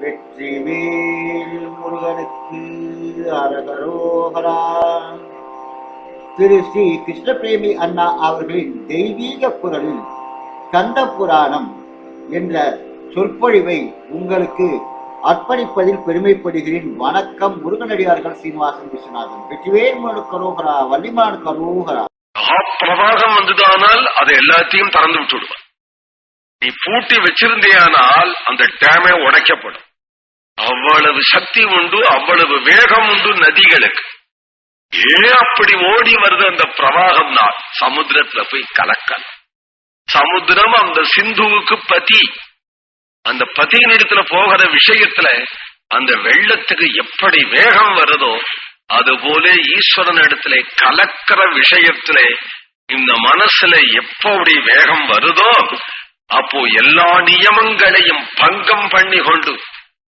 வெற்றிவேல் முருகனுக்கு அரகரோகரா. திரு ஸ்ரீ கிருஷ்ணபிரேமி அண்ணா அவர்களின் தெய்வீக குரலில் கந்த புராணம் என்ற சொற்பொழிவை உங்களுக்கு அர்ப்பணிப்பதில் பெருமைப்படுகிறேன். வணக்கம் முருகனடியார்கள் சீனிவாசன் விஸ்வநாதன். வெற்றிவேல் முருகனு கரோகரா வள்ளிமான் கரோகரா. மகாப்பிரவாகம் வந்ததானால் அதை எல்லாத்தையும் திறந்து விட்டு விடுவான் நீ பூட்டி வச்சிருந்தேயானால் அந்த டேமே உடைக்கப்படும். அவ்வளவு சக்தி உண்டு அவ்வளவு வேகம் உண்டு நதிகளுக்கு. ஏன் அப்படி ஓடி வருது அந்த பிரவாகம் தான். சமுத்திரத்துல போய் கலக்கல. சமுத்திரம் அந்த சிந்துவுக்கு பதி. அந்த பதியினிடத்துல போகிற விஷயத்துல அந்த வெள்ளத்துக்கு எப்படி வேகம் வருதோ அதுபோல ஈஸ்வரன் இடத்துல கலக்கிற விஷயத்துல இந்த மனசுல எப்படி வேகம் வருதோ அப்போ எல்லா நியமங்களையும் பங்கம் பண்ணி கொண்டு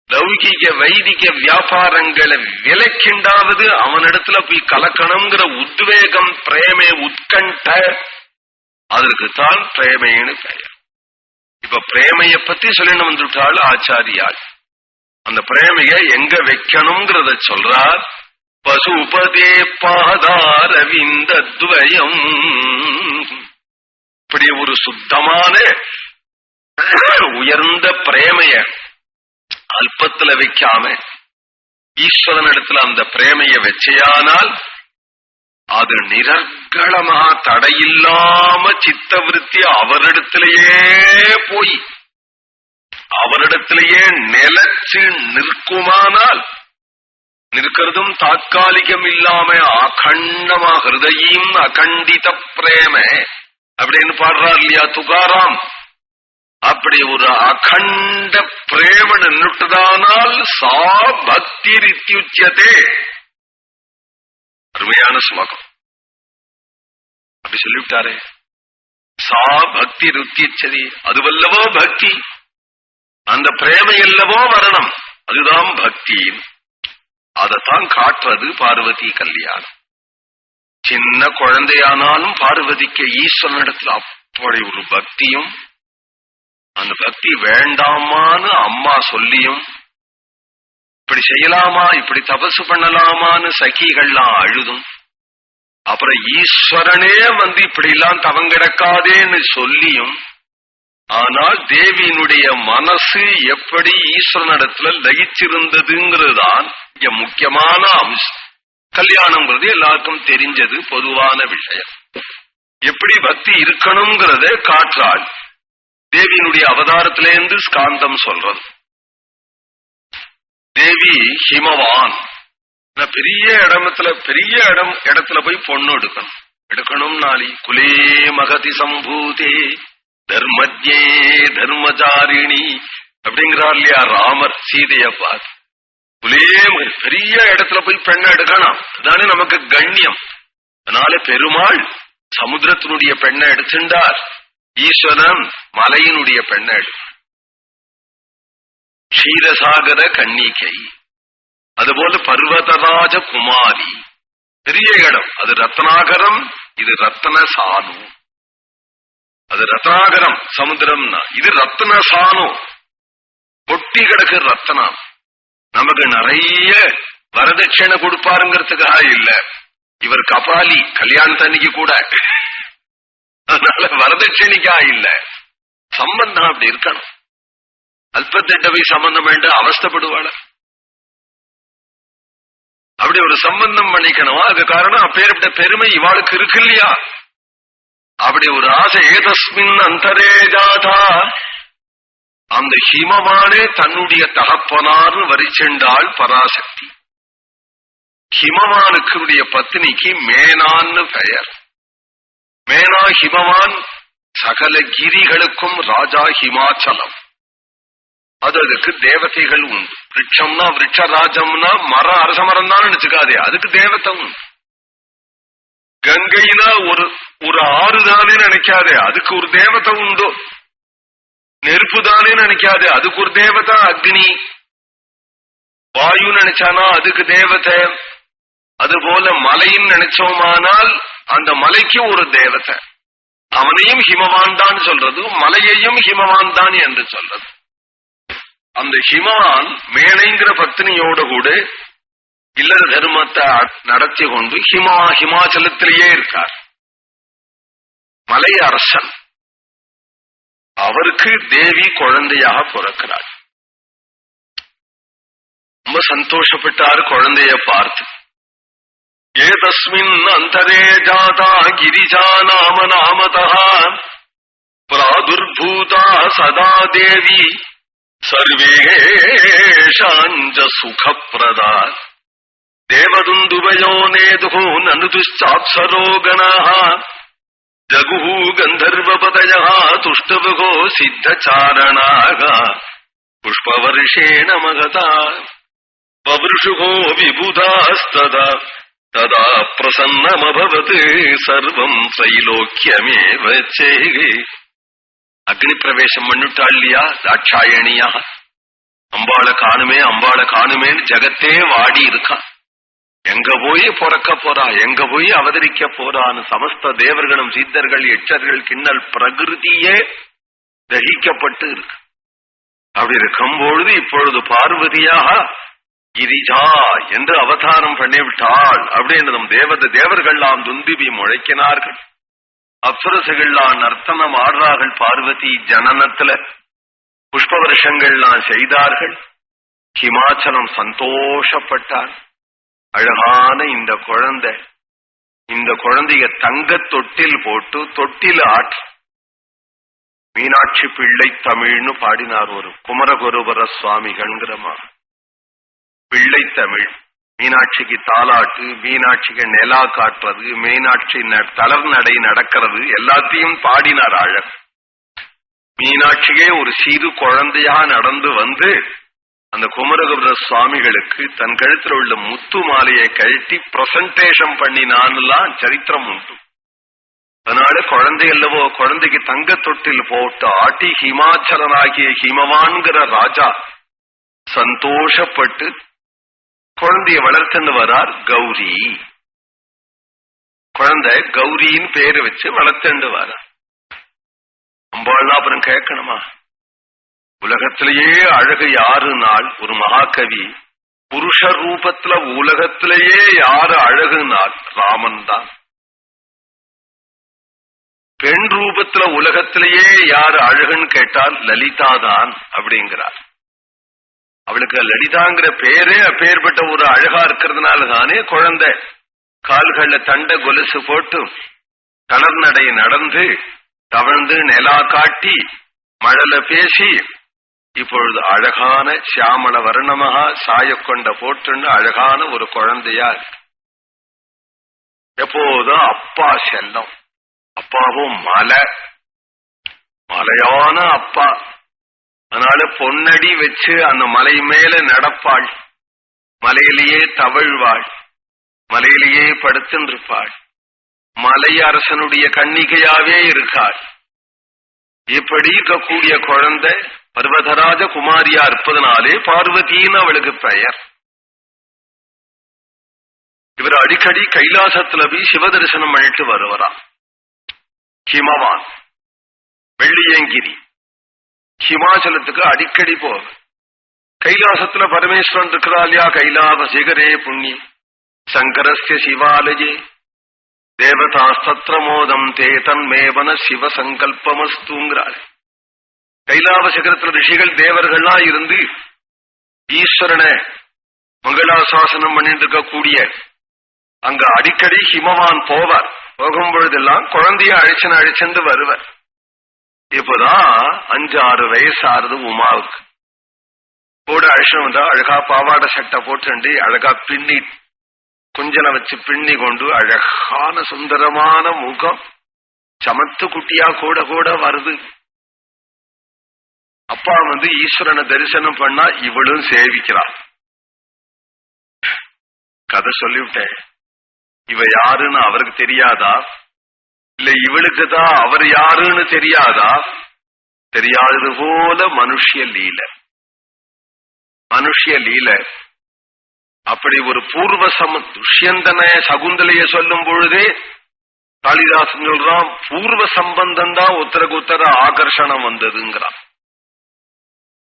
லௌகிக வைதிக வியாபாரங்களை விலக்கிண்டாவது அவனிடத்துல போய் கலக்கணுங்கிற உத்வேகம் பிரேமே உத்கண்ட. அதற்கு தான் பிரேமைன்னு பெயர். இப்ப பிரேமைய பத்தி சொல்லிட்டு வந்துட்டாள் ஆச்சாரியாள் அந்த பிரேமைய எங்க வைக்கணுங்கிறத சொல்றார். பசுபதே பாதாரவிந்தத்வயம் இப்படி ஒரு சுத்தமான உயர்ந்த பிரேமைய அல்பத்துல வைக்காம ஈஸ்வரன் இடத்துல அந்த பிரேமைய வச்சையானால் அது நிரர்களமா தடையில்லாம சித்தவிருத்தி அவரிடத்திலேயே போய் அவரிடத்திலேயே நிலச்சு நிற்குமானால் நிற்கிறதும் தாக்காலிகம் இல்லாம அகண்டமா ஹிருதயம் அகண்டித பிரேம அப்படின்னு பாடுறார் இல்லையா துகாராம்? அப்படி ஒரு அகண்ட பிரேம நின்றுட்டதானால் சா பக்தி ரித்யுச்சியதே அருமையான ஸ்லோகம் அப்படி சொல்லிவிட்டாரே. சா பக்தி ருத்திச்சதி அதுவல்லவோ பக்தி? அந்த பிரேமை அல்லவோ வரணும் அதுதான் பக்தி. அதைத்தான் காட்டுறது பார்வதி கல்யாணம். சின்ன குழந்தையானாலும் பார்வதிக்கு ஈஸ்வரனிடத்துல அப்படி ஒரு பக்தியும் அந்த பக்தி வேண்டாமான்னு அம்மா சொல்லியும் இப்படி செய்யலாமா இப்படி தபசு பண்ணலாமான்னு சகிகள்லாம் அழுதும். அப்புறம் ஈஸ்வரனே வந்து இப்படி எல்லாம் தவங்கிடக்காதேன்னு சொல்லியும் ஆனால் தேவியினுடைய மனசு எப்படி ஈஸ்வரனிடத்துல லயிச்சிருந்ததுங்கிறதுதான் இங்க முக்கியமான அம்சம். கல்யாணம்ங்கிறது எல்லாருக்கும் தெரிஞ்சது பொதுவான விஷயம். எப்படி பக்தி இருக்கணுங்கிறத காற்றாள் தேவியினுடைய அவதாரத்திலேருந்து ஸ்காந்தம் சொல்றது. தேவி ஹிமவான். பெரிய இடத்துல பெரிய இடம் இடத்துல போய் பொண்ணு எடுக்கணும். எடுக்கணும் நாளி. குலே மகதி சம்பூதே. தர்மஜே தர்மச்சாரிணி அப்படிங்கிறார் இல்லையா ராமர் சீதைய பார்த்து. குலே பெரிய இடத்துல போய் பெண்ணை எடுக்கணும். அதுதானே நமக்கு கண்ணியம். அதனால பெருமாள் சமுத்திரத்தினுடைய பெண்ணை எடுத்துட்டார் ஈஸ்வரன் மலையினுடைய பெண்ணாடு. க்ஷீரசாகர கண்ணிக்கை அதுபோல பர்வதராஜ குமாரி. பெரிய இடம். அது ரத்னாகரம் இது ரத்ன சானு அது ரத்னாகரம் சமுத்திரம்னா. இது ரத்ன சானு பொட்டி கிடக்கு ரத்னம் நமக்கு நிறைய வரதட்சணை கொடுப்பாருங்கிறதுக்காக இல்ல. இவர் கபாலி. கல்யாணத்தன்னைக்கு கூட. அதனால வரதட்சணிக்கா இல்ல. சம்பந்தம் அப்படி இருக்கணும். அல்பத்திட்ட போய் சம்பந்தம் வேண்டாம் அவஸ்தப்படுவாள. அப்படி ஒரு சம்பந்தம் பண்ணிக்கணும்? அது காரணம் அப்பேற்பட்ட பெருமை இவாளுக்கு இருக்கு இல்லையா அப்படி ஒரு ஆசை ஏதஸ்மின் அந்தரே ஜாதா. அந்த ஹிமவானே தன்னுடைய தகப்பனார்னு வரிச்சென்றாள் பராசக்தி. ஹிமவானுக்குடைய பத்தினிக்கு மேனான்னு பெயர். மேனா ஹிமவான் சகல கிரிகளுக்கும் ராஜா ஹிமாச்சலம். அது அதுக்கு தேவதைகள் உண்டு. விரட்சம்னா விரட்சராஜம்னா மரம் அரச மரம் தான் நினைச்சுக்காதே அதுக்கு தேவத்தை உண்டு. கங்கைனா ஒரு ஒரு ஆறு தானே நினைக்காதே அதுக்கு ஒரு தேவதை உண்டு. நெருப்பு தானே நினைக்காதே அதுக்கு ஒரு தேவதா அக்னி. வாயு நினைச்சானா அதுக்கு தேவதை. அதுபோல மலைன்னு நினைச்சோமானால் அந்த மலைக்கு ஒரு தேவதை. அவனையும் ஹிமவான் தான் சொல்றது மலையையும் ஹிமவான் தான் என்று சொல்றது. அந்த ஹிமவான் மேனைங்கிற பத்னியோட கூட இல்லற தர்மத்தை நடத்தி கொண்டு ஹிமா ஹிமாச்சலத்திலேயே இருக்கார். மலை அரசன். அவருக்கு தேவி குழந்தையாக பிறக்கிறார் ரொம்ப சந்தோஷப்பட்டார் குழந்தைய பார்த்து. ఏతస్మిన్నంతరే జాతా గిరిజా నామ నామత ప్రాదుర్భూతా సదా దేవి సర్వేషాంజ సుఖప్రద దేవదుందుభయో నేదు ననుదుశ్చాప్సరో గణ జగు గంధర్వపదయ తుష్టభుగో సిద్ధచారణా పుష్పవర్షేణ మగత వృషుగో విబుధాస్తదా तदा प्रसन्नमभवत् सर्वम् त्रैलोक्यमेव चेगे அக்னி பிரவேசம் பண்ணிட்டாள் இல்லையா தாட்சாயணியா அம்பாளை காணுமே அம்பாளை காணுமேன்னு ஜகத்தே வாடி இருக்கான் எங்க போய் பிறக்க போறா எங்க போய் அவதரிக்க போறான்னு சமஸ்த தேவர்களும் சித்தர்கள் எச்சர்கள் கிண்ணல் பிரகிருதியே தகிக்கப்பட்டு இருக்கு அப்படி இருக்கும்பொழுது இப்பொழுது பார்வதியாக கிரிஜா என்று அவதாரம் பண்ணிவிட்டாள். அப்படின்னு நம் தேவத தேவர்கள்லாம் துந்திபி முழைக்கினார்கள். அப்சரசுகள்லாம் நர்த்தனம் ஆடுறார்கள் பார்வதி ஜனனத்துல. புஷ்ப வருஷங்கள்லாம் செய்தார்கள். ஹிமாச்சலம் சந்தோஷப்பட்டார் அழகான இந்த குழந்தை. இந்த குழந்தைய தங்க தொட்டில் போட்டு தொட்டில் ஆற்று மீனாட்சி பிள்ளை தமிழ்னு பாடினார் ஒரு குமரகுருபர சுவாமிகள்ங்கிறமா பிள்ளை தமிழ் மீனாட்சிக்கு தாலாட்டு மீனாட்சிக்கு நிலா காட்டுறது மீனாட்சி தளர் நடை நடக்கிறது எல்லாத்தையும் பாடினார் அழகு மீனாட்சியே ஒரு சிறு குழந்தையா நடந்து வந்து அந்த குமரகுபுர சுவாமிகளுக்கு தன் கழுத்துல உள்ள முத்து மாலையை கழட்டி பிரசன்டேஷன் பண்ணினான்லாம் சரித்திரம் உண்டு. அதனால குழந்தை அல்லவோ குழந்தைக்கு தங்க தொட்டில் போட்டு ஆட்டி ஹிமாச்சலனாகிய ஹிமவான்கிற ராஜா சந்தோஷப்பட்டு குழந்தைய வளர்த்துன்னு வரார் கௌரி. குழந்தை கௌரின்னு பேரு வச்சு வளர்த்துண்டு வரார். அம்பாள்னா அப்புறம் கேட்கணுமா? உலகத்திலேயே அழகு யாரு நாள் ஒரு மகாகவி புருஷ ரூபத்துல உலகத்திலேயே யாரு அழகு நாள் ராமன் தான் பெண் ரூபத்துல உலகத்திலேயே யாரு அழகுன்னு கேட்டால் லலிதா தான் அப்படிங்கிறார். அவளுக்கு லலிதாங்கிற பேரே அப்பேற்பட்ட ஒரு அழகா இருக்கிறதுனால தானே குழந்தை. கால்கள்ல தண்ட கொலுசு போட்டு தளர் நடை நடந்து தவழ்ந்து நிலா காட்டி மழல பேசி இப்பொழுது அழகான சியாமள வர்ணமகா சாயக்கொண்ட போட்டுன்னு அழகான ஒரு குழந்தையா எப்போதும் அப்பா செல்லம். அப்பாவும் மலை. மலையான அப்பா. அதனால பொன்னடி வச்சு அந்த மலை மேல நடப்பாள். மலையிலேயே தவழ்வாள். மலையிலேயே படுத்துருப்பாள். மலை அரசனுடைய கன்னிகையாவே இருக்காள். இப்படி இருக்கக்கூடிய குழந்தை பர்வதராஜ குமாரியா இருப்பதனாலே பார்வதின்னு அவளுக்கு பெயர். இவர் அடிக்கடி கைலாசத்துல போய் சிவ தரிசனம் பண்ணிட்டு வருவராம். ஹிமவான். வெள்ளியங்கிரி. ஹிமாச்சலத்துக்கு அடிக்கடி போக கைலாசத்துல பரமேஸ்வரன் இருக்கிறா இல்லையா? கைலாச சிகரே புண்ணி. சங்கரஸ்ய சிவாலயே. தேவதாஸ்தத்ரமோதம் தே தன்மேவன சிவ சங்கல்பமஸ்துங்கிறாள் கைலாவ சிகரத்துல ரிஷிகள் தேவர்களா இருந்து ஈஸ்வரனை மங்களாசாசனம் பண்ணிட்டு இருக்கக்கூடிய அங்க அடிக்கடி ஹிமவான் போவார். போகும் பொழுதெல்லாம் குழந்தைய அழிச்சன அழிச்சந்து வருவார். இப்பதான் ஆறு வயசாறுது உமாவுக்கு. கூட அழிச்சம் வந்தா அழகா பாவாடை சட்டை போட்டு அழகா பின்னி குஞ்சனை வச்சு பின்னி கொண்டு அழகான சுந்தரமான முகம். சமத்து குட்டியா கூட கூட வருது. அப்பா வந்து ஈஸ்வரனை தரிசனம் பண்ணா இவளும் சேவிக்கிறாள் கதை சொல்லிவிட்டேன். இவ யாருன்னு அவருக்கு தெரியாதா? இல்ல இவளுக்கு தான் அவர் யாருன்னு தெரியாதா? தெரியாதது போல மனுஷிய லீல மனுஷிய லீல அப்படி ஒரு பூர்வ சம துஷ்யந்தன சகுந்தலைய சொல்லும் பொழுதே காளிதாசன் சொல்றான் பூர்வ சம்பந்தம் தான் உத்தரகு உத்தர ஆகர்ஷணம் வந்ததுங்கிறான்.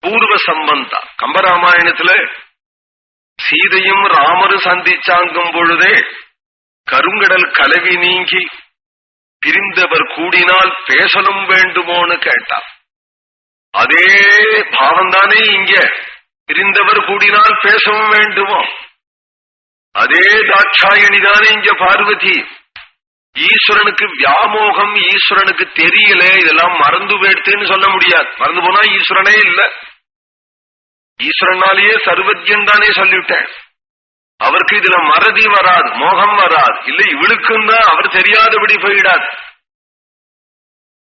பூர்வ சம்பந்தா. கம்பராமாயணத்துல சீதையும் ராமரும் சந்திச்சாங்கும் பொழுதே கருங்கடல் கலவி நீங்கி பிரிந்தவர் கூடினால் பேசலும் வேண்டுமோன்னு கேட்டார் அதே பாவம்தானே இங்க. பிரிந்தவர் கூடினால் பேசவும் வேண்டுமோ? அதே தாட்சாயணி தானே இங்க பார்வதி. ஈஸ்வரனுக்கு வியாமோகம் ஈஸ்வரனுக்கு தெரியல இதெல்லாம் மறந்து போயிடுத்துன்னு சொல்ல முடியாது. மறந்து போனா ஈஸ்வரனே இல்ல. ஈஸ்வரனாலேயே சர்வஜன் தானே சொல்லிவிட்டேன். அவருக்கு இதுல மறதி வராது மோகம் வராது. இல்ல இவளுக்குன்னா அவர் தெரியாதபடி போயிடாது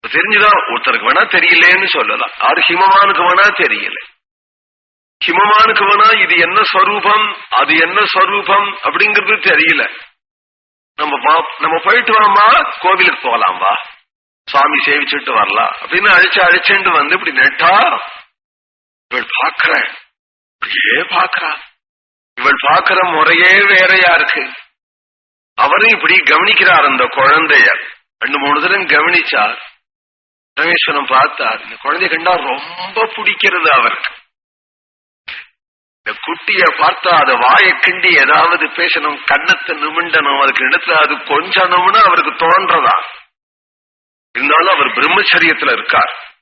தெரிஞ்சுதான் ஒருத்தருக்கு வேணா தெரியலேன்னு சொல்லலாம். ஆறு ஹிமமானுக்கு வேணா தெரியல. ஹிமமானுக்கு வேணா இது என்ன ஸ்வரூபம் அது என்ன ஸ்வரூபம் அப்படிங்கிறது தெரியல. நம்ம நம்ம போயிட்டு வாமா கோவிலுக்கு போகலாம் வா. சுவாமி சேவிச்சுட்டு வரலாம். அப்படின்னு அழைச்சு அழிச்சுட்டு வந்து இப்படி நெட்டா இவள் பாக்குறேன் இப்படியே பாக்குறா இவள் பாக்குற முறையே வேறையா இருக்கு. அவரும் இப்படி கவனிக்கிறார் அந்த குழந்தைய. ரெண்டு மூணு தரம் கவனிச்சார். ரமேஸ்வரன் பார்த்தார். இந்த குழந்தைய கண்டா ரொம்ப பிடிக்கிறது அவருக்கு. இந்த குட்டிய பார்த்தா அதை வாயை கிண்டி ஏதாவது பேசணும் கண்ணத்தை நிமிண்டணும் அதுக்கு இடத்துல அது கொஞ்சணும்னு அவருக்கு தோன்றதா? இருந்தாலும் அவர் பிரம்மச்சரியத்துல இருக்கார்.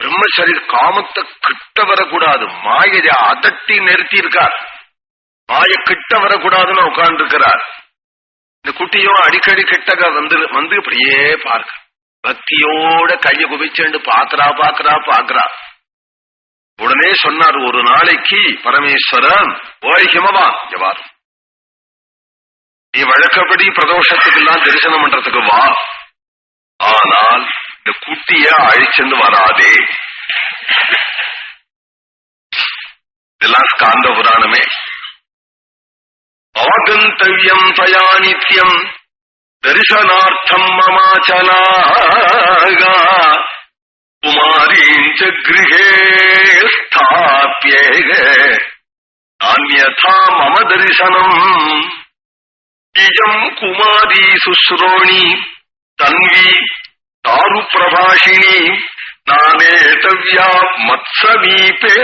பிரம்மச்சரிய காமத்தை கிட்ட வரக்கூடாது. மாயை அதட்டி நிறுத்தி இருக்கார் மாய கிட்ட வரக்கூடாதுன்னு உட்கார்ந்து இருக்கிறார் இந்த குட்டியும் அடிக்கடி கிட்டக வந்து வந்து இப்படியே பார்க்க. பக்தியோட கைய குவிச்சுண்டு பாக்குறா பாக்குறா பாக்குறா உடனே சொன்னார் ஒரு நாளைக்கு பரமேஸ்வரன் ஓய் ஹிமவான் ஜவார். நீ வழக்கப்படி பிரதோஷத்துக்கு எல்லாம் தரிசனம் பண்றதுக்கு வா. ஆனால் இந்த குட்டிய அழிச்சுன்னு வராதே இதெல்லாம் ஸ்காந்த புராணமே அவகந்தவியம் தயா நித்யம் தரிசனார்த்தம் மமாச்சலாகா குமாரீஞ்ச கிருஹே ஸ்தாபியேக நான்யதா மம தரிசனம் இயம் குமாரி சுஸ்ரோணி தன்வி தாரு பிரபாஷிணி நானேதவ்யா மத்சமீபே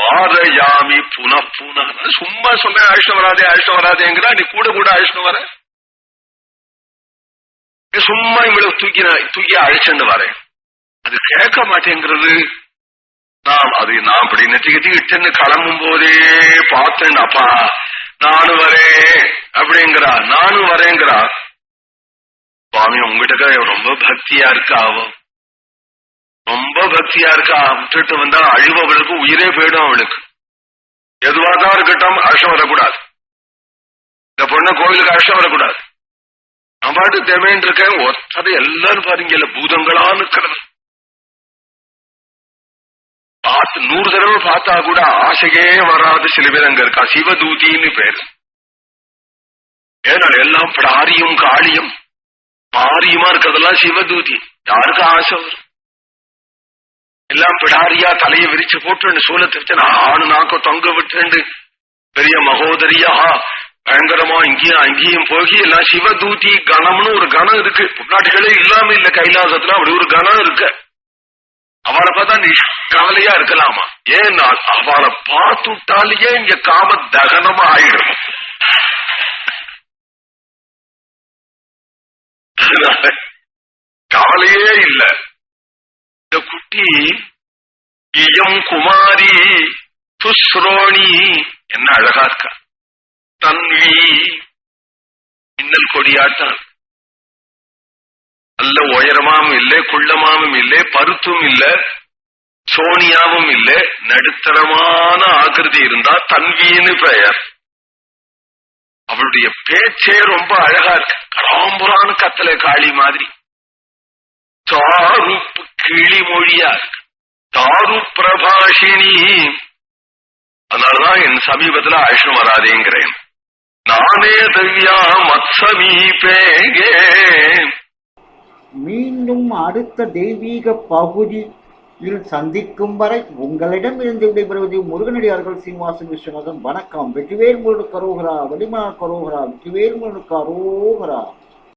வாரயாமி புன புன. சும்மா சொன்ன அழிஷ்ணம் வராதே அழிஷ்டம் வராதேங்கிறா நீ கூட கூட அழிஷ்ணம் வர. சும்மா இவ்வளவு தூக்கி தூக்கி அழிச்சுண்டு வரேன் அது கேட்க மாட்டேங்கிறது. நான் அது நான் அப்படி நெத்திக்கிட்டு இட்டுன்னு கிளம்பும் போதே பார்த்தேன் அப்பா. நானும் வரேன் அப்படிங்கிறா நானும் வரேங்கிறா. சுவாமி உங்ககிட்ட ரொம்ப பக்தியா இருக்கா அவ? ரொம்ப பக்தியா இருக்கா? விட்டுட்டு வந்தா அழுபவளுக்கு உயிரே போயிடும் அவளுக்கு. எதுவாதான் இருக்கட்டும் அஷம் வரக்கூடாது. இந்த பொண்ணு கோவிலுக்கு அஷம் வரக்கூடாது. நான் பாட்டு தேவைன்னு இருக்கேன் ஒருத்தர் எல்லாரும் பாருங்க பூதங்களா நிற்கிறது பார்த்து நூறு தடவை பார்த்தா கூட ஆசையே வராது சில பேர் அங்க இருக்கா. சிவதூதின்னு பேரு. ஏன்னா எல்லாம் பிராரியும் காளியும் பாரியமா இருக்கிறதெல்லாம் சிவதூதி. யாருக்கு ஆசை வரும்? எல்லாம் பிடாரியா தலையை விரிச்சு போட்டு சூலத்தை வச்சு நான் ஆணு நாக்க தொங்க விட்டு பெரிய மகோதரியா பயங்கரமா இங்கேயும் அங்கேயும் போகி எல்லாம் சிவதூதி கணம்னு ஒரு கணம் இருக்கு. முன்னாடிகளே இல்லாம இல்ல கைலாசத்துல அப்படி ஒரு கணம் இருக்கு. அவளை பார்த்தா நீ கவலையா இருக்கலாமா? ஏன்னா அவளை பார்த்துட்டாலேயே இங்க காம தகனமா ஆயிடும். அதனால கவலையே இல்ல. இந்த குட்டி இயம் குமாரி துஸ்ரோணி என்ன அழகா இருக்கா. தன்வி மின்னல் கொடியாட்டம். நல்ல உயரமாவும் இல்லை குள்ளமாவும் இல்லை பருத்தும் இல்ல சோனியாவும் இல்ல நடுத்தரமான ஆகிருதி இருந்தா தன்வின்னு பெயர். அவளுடைய பேச்சே ரொம்ப அழகா இருக்கு. கடாம்புரான கத்தல காளி மாதிரி. தாருப்பு கிளி மொழியா இருக்கு. தாரு பிரபாஷினி. அதனாலதான் என் சமீபத்துல அழைச்சிட்டு வராதேங்கிறேன். நானே தவ்யா மத்சமீபேகே மீண்டும் அடுத்த தெய்வீக பகுதியில் சந்திக்கும் வரை உங்களிடம் இருந்து விடைபெறுவது முருகனடியார்கள் சீனிவாசன் விஸ்வநாதன். வணக்கம். வெற்றிவேல் முருகன் கரோகரா வடிமா கரோகரா வெற்றிவேல் முருடு கரோகரா.